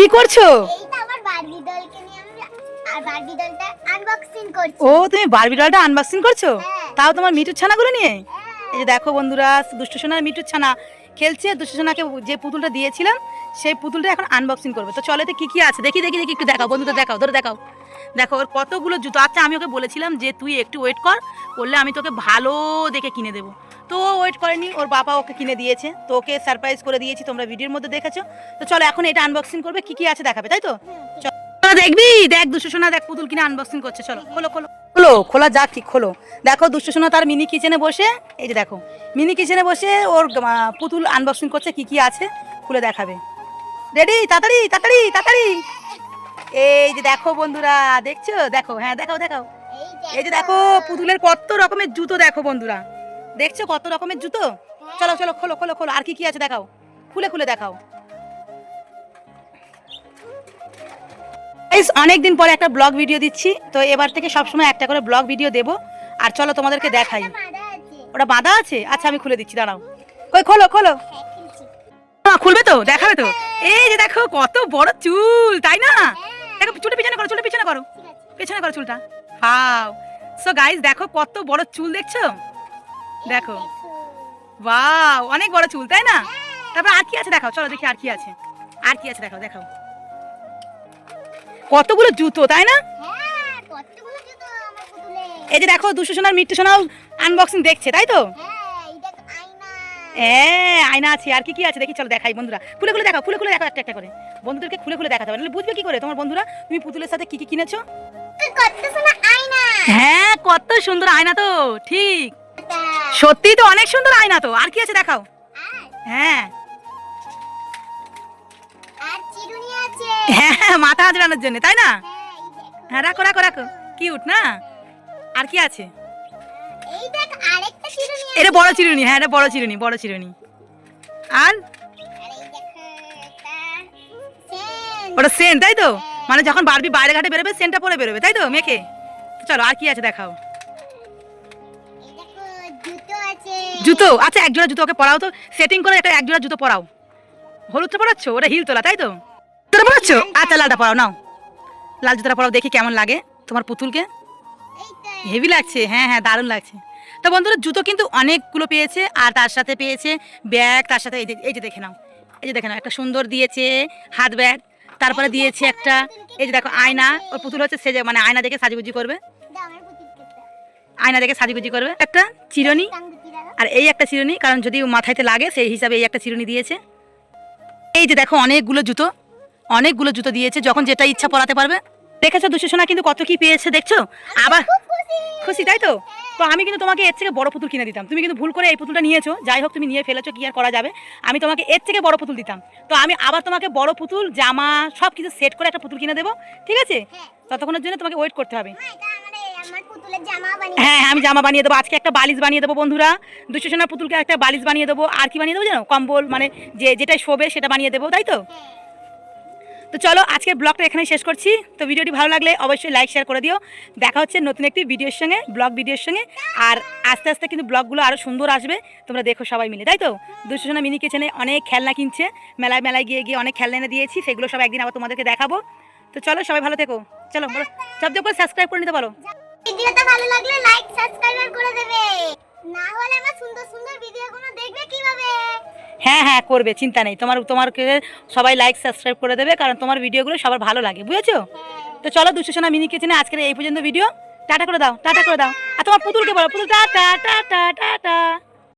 কি করছ? ও তুমি বারবি ডলটা আনবক্সিং করছ? হ্যাঁ। তাও তোমার মিঠুর ছানাগুলো নিয়ে? হ্যাঁ। এই যে দেখো বন্ধুরা দুষ্টু সোনার মিঠুর ছানা। খেলছে দুষ্টু সোনাকে যে পুতুলটা দিয়েছিলাম সেই পুতুলটা এখন আনবক্সিং করবে। তো চলো এতে কি কি আছে? দেখি দেখি দেখি একটু দেখাও। বন্ধুদের দেখাও ধরে দেখাও। দেখো ওর কতগুলো জুতো। আচ্ছা আমি ওকে বলেছিলাম যে তুই একটু ওয়েট কর করলে আমি তোকে ভালো দেখে কিনে দেবো। তো ওয়েট করেনি ওর বাবা ওকে কিনে দিয়েছে। তো ওকে সারপ্রাইজ করে দিয়েছি তোমরা ভিডিওর মধ্যে দেখেছ। তো চলো এখন এটা আনবক্সিং করবে কি কি আছে দেখাবে তাই তো? চলো দেখবি? দেখ দুষ্টু সোনা দেখ পুতুল কিনে আনবক্সিং করছে চলো খোলো খোলো। খোলো খোলা যাক ঠিক খোলো। দেখো দুশো সোনা তার মিনি কিচেনে বসে এই যে দেখো মিনি কিচেনে বসে ওর পুতুল আনবক্সিং করছে কি কি আছে খুলে দেখাবে। রেডি তাড়াতাড়ি তাড়াতাড়ি তাড়াতাড়ি। এই যে দেখো বন্ধুরা দেখছ? দেখো হ্যাঁ দেখাও দেখাও। এই যে দেখো পুতুলের কত রকমের জুতো দেখো বন্ধুরা। দেখছ কত রকমের জুতো? চলো চলো খোলো খোলো খোলো। আর কি কি আছে দেখাও? খুলে খুলে দেখাও। গাইস অনেকদিন পরে একটা ব্লগ ভিডিও দিচ্ছি তো এবার থেকে সবসময় একটা করে ব্লগ ভিডিও দেব। আর চলো তোমাদেরকে দেখাই। বাঁধা আছে। ওটা বাঁধা আছে? আচ্ছা আমি খুলে দিচ্ছি দাঁড়াও। কই খোলো খোলো। হ্যাঁ, খুলবে তো? দেখাবে তো? এই যে দেখো কত বড় চুল তাই না? দেখো চুলটা পিছনে করো চুলটা পিছনে করো। ঠিক আছে। পেছনে করো চুলটা। হাও সো গাইস দেখো কত বড় চুল দেখছ? দেখো। ওয়াও অনেক বড় চুল তাই না? তারপর আর কি আছে দেখাও চলো দেখি আর কি আছে। আর কি আছে দেখাও দেখাও। কতগুলো জুতো তাই না। এই যে দেখো দুশো সোনার মৃত্যু সোনাও আনবক্সিং দেখছে তাই তো? হ্যাঁ, আয়না। আছে আর কি কি আছে? দেখি চলো দেখাই বন্ধুরা। খুলে খুলে দেখাও খুলে খুলে দেখাও একটা একটা করে। বন্ধুদেরকে খুলে খুলে দেখাতে হবে বুঝবে কি করে? তোমার বন্ধুরা তুমি পুতুলের সাথে কি কি কিনেছো। হ্যাঁ কত সুন্দর আয়না তো ঠিক। সত্যি তো অনেক সুন্দর আয়না তো। আর কি আছে দেখাও? হ্যাঁ। আছে। হ্যাঁ মাথা আজরানোর জন্য তাই না? হ্যাঁ। হ্যাঁ রাখো রাখো রাখো। কিউট না? আর কি আছে? এটা বড় চিরুনি হ্যাঁ এটা বড় চিরুনি বড় চিরুনি। আর? সেন। ওটা সেন্ট তাই তো? মানে যখন বারবি বাইরে ঘাটে বেরোবে সেন্টটা পরে বেরোবে তাই তো মেখে চলো আর কি আছে দেখাও? জুতো। আচ্ছা এক জোড়া জুতো ওকে পরাও তো। সেটিং করে একটা এক জোড়া জুতো পরাও। হলুদটা পরাচ্ছ? ওটা হিল তোলা তাই তো? তোরা পরাচ্ছ? আচ্ছা লালটা পরাও নাও। লাল জুতোটা পরাও দেখি কেমন লাগে তোমার পুতুলকে। হেভি লাগছে হ্যাঁ হ্যাঁ দারুণ লাগছে। তো বন্ধুরা জুতো কিন্তু অনেকগুলো পেয়েছে আর তার সাথে পেয়েছে ব্যাগ তার সাথে এই যে দেখে নাও। এই যে দেখে নাও একটা সুন্দর দিয়েছে হাত ব্যাগ তারপরে দিয়েছে একটা এই যে দেখো আয়না। ওর পুতুল হচ্ছে সেজে মানে আয়না দেখে সাজুগুজি করবে। আয়না দেখে সাজুগুজি করবে। একটা চিরনি। আর এই একটা চিরুনি কারণ যদি মাথায়তে লাগে সেই হিসাবে এই একটা চিরুনি দিয়েছে। এই যে দেখো অনেকগুলো জুতো অনেকগুলো জুতো দিয়েছে যখন যেটা ইচ্ছা পরাতে পারবে। দেখেছ দুশো সোনা কিন্তু কত কি পেয়েছে দেখছ? আবার খুশি। তাই তো? তো আমি কিন্তু তোমাকে এর থেকে বড় পুতুল কিনে দিতাম। তুমি কিন্তু ভুল করে এই পুতুলটা নিয়েছো যাই হোক তুমি নিয়ে ফেলেছো কি আর করা যাবে? আমি তোমাকে এর থেকে বড় পুতুল দিতাম। তো আমি আবার তোমাকে বড় পুতুল জামা সব কিছু সেট করে একটা পুতুল কিনে দেবো ঠিক আছে? হ্যাঁ। ততক্ষণের জন্য তোমাকে ওয়েট করতে হবে। হ্যাঁ হ্যাঁ, আমি জামা বানিয়ে দেবো। আজকে একটা বালিশ বানিয়ে দেবো বন্ধুরা। দুশো সোনার পুতুলকে একটা বালিশ বানিয়ে দেবো। আর কি বানিয়ে দেবো জানো? কম্বল মানে যে যেটা শোবে সেটা বানিয়ে দেবো তাই তো। তো চলো আজকের ব্লগটা এখানেই শেষ করছি। তো ভিডিওটি ভালো লাগলে অবশ্যই লাইক শেয়ার করে দিও। দেখা হচ্ছে নতুন একটি ভিডিওর সঙ্গে ব্লগ ভিডিওর সঙ্গে। আর আস্তে আস্তে কিন্তু ব্লগগুলো আরও সুন্দর আসবে। তোমরা দেখো সবাই মিলে তাই তো? দুশো সোনা মিনি কিচেনে অনেক খেলনা কিনছে। মেলায় মেলায় গিয়ে গিয়ে অনেক খেলনা এনে দিয়েছি। সেগুলো সব একদিন আবার তোমাদেরকে দেখাবো। তো চলো সবাই ভালো থেকো। চলো সব করে সাবস্ক্রাইব করে নিতে বলো ভিডিওটা ভালো লাগলে লাইক সাবস্ক্রাইব করে দেবে। না হলে আমার সুন্দর সুন্দর ভিডিওগুলো দেখবে কীভাবে? হ্যাঁ হ্যাঁ করবে, চিন্তা নেই। তোমার, তোমারকে সবাই লাইক সাবস্ক্রাইব করে দেবে, কারণ তোমার ভিডিওগুলো সবার ভালো লাগে, বুঝেছ? তো চলো দুশো সোনা মিনি কিচেনে আজকের এই পর্যন্ত ভিডিও টাটা করে দাও, টাটা করে দাও। আর তোমার পুতুলকে বলো, পুতুল টা টা টা টা টাটা।